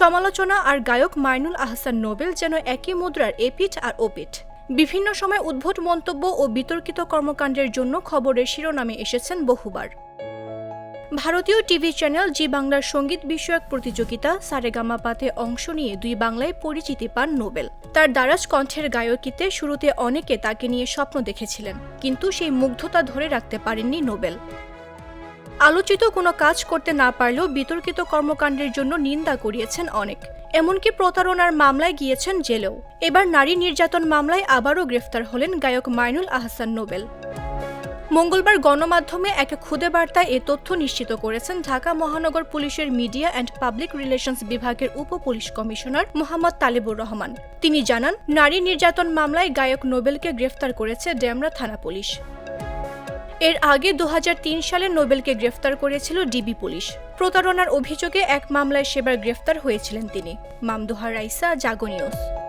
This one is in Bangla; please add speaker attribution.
Speaker 1: সমালোচনা আর গায়ক মাইনুল আহসান নোবেল যেন একই মুদ্রার এপিঠ আর ওপিঠ। বিভিন্ন সময় উদ্ভট মন্তব্য ও বিতর্কিত কর্মকাণ্ডের জন্য খবরের শিরোনামে এসেছেন বহুবার। ভারতীয় টিভি চ্যানেল জি বাংলার সংগীত বিষয়ক প্রতিযোগিতা সারেগামাপাতে অংশ নিয়ে দুই বাংলায় পরিচিতি পান নোবেল। তার দ্বারাজ কণ্ঠের গায়কিতে শুরুতে অনেকে তাকে নিয়ে স্বপ্ন দেখেছিলেন, কিন্তু সেই মুগ্ধতা ধরে রাখতে পারেননি নোবেল। আলোচিত কোনো কাজ করতে না পারলেও বিতর্কিত কর্মকাণ্ডের জন্য নিন্দা করিয়েছেন অনেক। এমনকি প্রতারণার মামলায় গিয়েছেন জেলেও। এবার নারী নির্যাতন মামলায় আবারও গ্রেফতার হলেন গায়ক মাইনুল আহসান নোবেল। মঙ্গলবার গণমাধ্যমে এক খুদে বার্তায় এ তথ্য নিশ্চিত করেছেন ঢাকা মহানগর পুলিশের মিডিয়া অ্যান্ড পাবলিক রিলেশনস বিভাগের উপ পুলিশ কমিশনার মোহাম্মদ তালেবুর রহমান। তিনি জানান, নারী নির্যাতন মামলায় গায়ক নোবেলকে গ্রেফতার করেছে ডেমরা থানা পুলিশ। এর আগে দু হাজার তিন সালে নোবেলকে গ্রেফতার করেছিল ডিবি পুলিশ। প্রতারণার অভিযোগে এক মামলায় সেবার গ্রেফতার হয়েছিলেন তিনি। মামদোহা রাইসা, জাগো নিউজ।